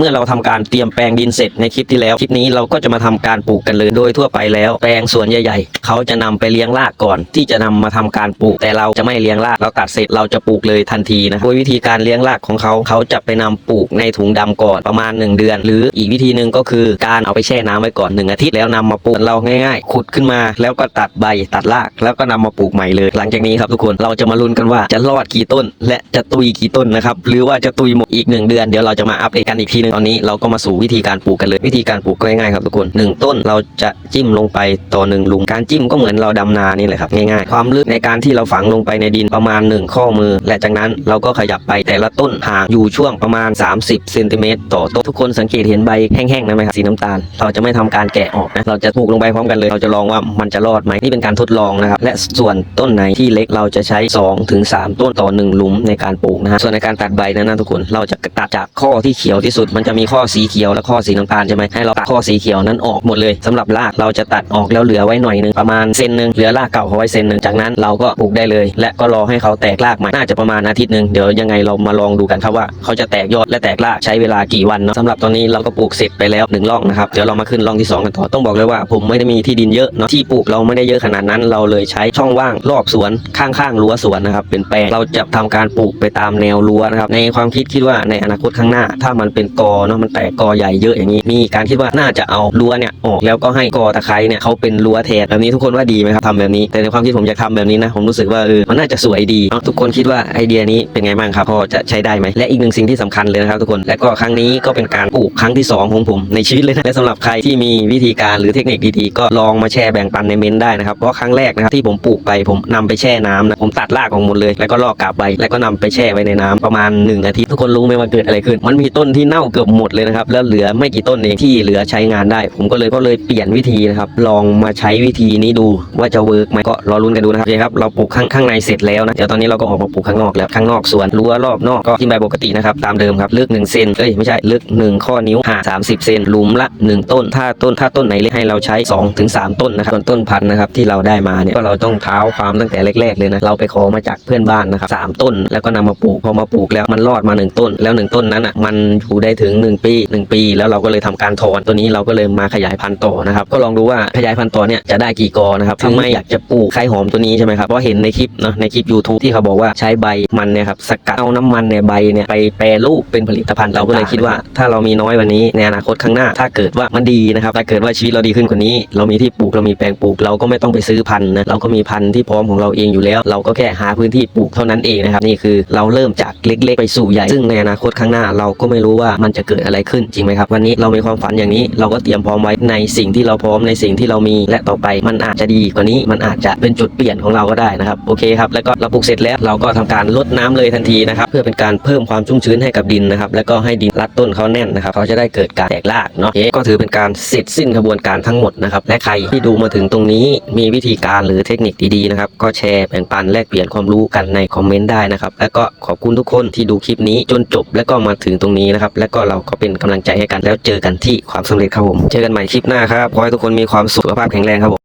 เมื่อเราทำการเตรียมแปลงดินเสร็จในคลิปที่แล้ว คลิปนี้เราก็จะมาทำการปลูกกันเลยโดยทั่วไปแล้ว แปลงสวนใหญ่ๆ เขาจะนำไปเลี้ยงรากก่อน ที่จะนำมาทำการปลูก แต่เราจะไม่เลี้ยงรากเราตัดเสร็จเราจะปลูกเลยทันทีนะโดยวิธีการเลี้ยงรากของเขาเขาจะไปนำปลูกในถุงดำก่อนประมาณ 1 เดือน หรืออีกวิธีหนึ่งก็คือการเอาไปแช่น้ำไว้ก่อนหนึ่งอาทิตย์แล้วนำมาปลูกเราง่ายๆ ขุดขึ้นมาแล้วก็ตัดใบตัดรากแล้วก็นำมาปลูกใหม่เลย หลังจากนี้ครับทุกคนเราจะมาลุ้นกันว่าจะรอดกี่ต้น และจะตุยกี่ต้นนะครับหรือว่าจะตุยหมดอีกหนึ่งเดือนเดี๋ยวเราจะมาอัปเดตกันอีกทีนึงตอนนี้เราก็มาสู่วิธีการปลูกกันเลย วิธีการปลูกก็ง่ายๆครับทุกคนหนึ่งต้นเราจะจิ้มลงไปต่อหนึ่งหลุมการจิ้มก็เหมือนเราดำนานี่แหละครับง่ายๆความลึกในการที่เราฝังลงไปในดินประมาณ 1 ข้อมือ และจากนั้นเราก็ขยับไปแต่ละต้นห่างอยู่ช่วงประมาณ 30เซนติเมตรต่อต้นทุกคนสังเกตเห็นใบแห้งๆนะไหมครับสีน้ำตาล เราจะไม่ทำการแกะออกนะเราจะปลูกลงไปพร้อมกันเลย เราจะลองว่ามันจะรอดไหมนี่เป็นการทดลองนะครับและส่วนต้นไหนที่เล็กเราจะใช้2ถึง3ต้นต่อหนึ่งหลุมในการปลูกนะฮะส่วนในการตัดใบนั้นนะทุกคนเราจะตัดจากข้อที่เขียวที่สุดมนจะมีข้อสีเขียวและข้อสีน้ำตาลใช่ไหมให้เราตัดข้อสีเขียวนั้นออกหมดเลยสำหรับรากเราจะตัดออกแล้วเหลือไว้หน่อยหนึงประมาณเซนหนึ่งเหลือรากเก่าเขาไว้เซนหนึ่งจากนั้นเราก็ปลูกได้เลย และก็รอให้เขาแตกรากใหม่น่าจะประมาณอาทิตย์หนึ่งเดี๋ยวยังไงเรามาลองดูกันครับว่าเขาจะแตกยอดและแตกรากใช้เวลากี่วันเนาะสำหรับตอนนี้เราก็ปลูกเสร็จไปแล้วหนึ่งร่องนะครับเดี๋ยวเรามาขึ้นร่องที่สองกันต่อต้องบอกเลยว่า ผมไม่ได้มีที่ดินเยอะเนาะที่ปลูกเราไม่ได้เยอะขนาดนั้น เราเลยใช้ช่องว่างรอบสวนข้างๆรั้วสวนนะครับเป็นแปลงเราจะทำการปลูกไปตามแนวรั้วนะครับในความคิดคิดว่าในอนาคตข้างหน้า ถ้ามันเป็นกอเนาะมันแตกกอใหญ่เยอะอย่างนี้ มีการคิดว่าน่าจะเอารั้วเนี่ยออกแล้วก็ให้กอตะไคร้เนี่ยเขาเป็นรั้วแทนแบบนี้ทุกคนว่าดีไหมครับทำแบบนี้ แต่ในความคิดผมอยากทำแบบนี้นะผมรู้สึกว่าเออมันน่าจะสวยดีเนาะทุกคนคิดว่าไอเดียนี้เป็นไงบ้างครับพอจะใช้ได้ไหมและอีกหนึ่งสิ่งที่สำคัญเลยนะครับทุกคนและก็ครั้งนี้ก็เป็นการปลูกครั้งที่สองของผมในชีวิตเลยนะและสำหรับใครที่มีวิธีการหรือเทคนิคดีๆก็ลองมาแชร์แบ่งปันในเมนต์ได้นะครับเพราะครั้งแรกนะครับที่ผมปลูกไปผมนำไปแช่น้ำนะผมตัดรากออกหมดเลย แล้วก็ลอกกาบใบแล้วก็นำไปแช่ไว้ในน้ำประมาณ1อาทิตย์ทุกคนรู้ไหมว่าเกิดอะไรขึ้น มันมีต้นที่เน่าเกือบหมดเลยนะครับ แล้วเหลือไม่กี่ต้นเองที่เหลือใช้งานได้ ผมก็เลยก็เลยเปลี่ยนวิธีนะครับ ลองมาใช้วิธีนี้ดูว่าจะเวิร์กไหมก็รอลุ้นกันดูนะครับโอเคครับเราปลูกข้างข้างในเสร็จแล้วนะเดี๋ยวตอนนี้เราก็ออกมาปลูกข้างนอกแล้วข้างนอกสวนรั้วรอบนอกก็ที่ใบปกตินะครับตามเดิมครับลึก1เซนเอ้ยไม่ใช่ลึก 1 ข้อนิ้วห่าง30 เซนหลุมละ 1 ต้น ถ้าต้นถ้าต้นไหนเล็กให้เราใช้2ถึง3ต้นนะครับส่วนต้นพันธุ์นะครับที่เราได้มาเนี่ยก็เราต้องเท้าความตั้งแต่แรก ๆ เลยนะเราไปขอมาจากเพื่อนบ้านนะครับสต้น แล้วก็นำมาปลูกพอมาปลูกแล้วมันรอดมา 1 ต้น แล้ว 1 ต้นนั้นอะมันอยู่ได้ถึง1 ปี 1 ปี แล้วเราก็เลยทำการถอนตัวนี้เราก็เลยมาขยายพันธุ์ต่อนะครับก็ลองดูว่าขยายพันธุ์ต่อเนี่ยจะได้กี่กอนะครับทำไมอยากจะปลูกไข่หอมตัวนี้ใช่ไหมครับเพราะเห็นในคลิปเนาะในคลิป YouTube ที่เขาบอกว่าใช้ใบมันเนี่ยครับสกัดเอาน้ำมันในใบเนี่ยไปแปรรูปเป็นผลิตภัณฑ์เราก็เลยคิดว่า ถ้าเรามีน้อยวันนี้ในอนาคตข้างหน้า ถ้าเกิดว่ามันดีนะครับถ้าเกิดว่าชีวิตเราดีขึ้นกว่านี้ เรามีที่ปลูกเรามีแปลงปลูก เราก็ไม่ต้องไปซื้อพันธุ์นะเราก็มีพันธุ์ที่พร้อมของเราเองอยู่แล้ว เราก็แค่หาพื้นที่ปลูกเท่านั้นเองนะครับนี่คือเราเริ่มจากเล็ก ๆ ไปสู่ใหญ่ซึ่งในอนาคตข้างหน้าเราก็ไม่รู้ว่ามันจะเกิดอะไรขึ้นจริงไหมครับ วันนี้เรามีความฝันอย่างนี้ เราก็เตรียมพร้อมไว้ในสิ่งที่เราพร้อมในสิ่งที่เรามีและต่อไป มันอาจจะดีกว่านี้มันอาจจะเป็นจุดเปลี่ยนของเราก็ได้นะครับโอเคครับแล้วก็เราปลูกเสร็จแล้วเราก็ทำการลดน้ำเลยทันทีนะครับเพื่อเป็นการเพิ่มความชุ่มชื้นให้กับดินนะครับแล้วก็ให้ดินรัดต้นเขาแน่นนะครับเขาจะได้เกิดการแตกรากเนาะก็ถือเป็นการเสร็จสิ้นกระบวนการทั้งหมดนะครับและใครที่ดูมาถึงตรงนี้มีวิธีการหรือเทคนิคดีๆนะครับก็แชร์แบ่งปันแลกเปลี่ยนความรู้กันในคอมเมนต์ได้นะครับแล้วก็ขอบคุณทุกคนที่ดูคลิปนี้จนจบแล้วก็มาถึงตรงนี้นะครับแล้วก็เราก็เป็นกำลังใจให้กันแล้วเจอกันที่ความสำเร็จครับผม เจอกันใหม่คลิปหน้าครับ ขอให้ทุกคนมีความสุขสุขภาพแข็งแรงครับผม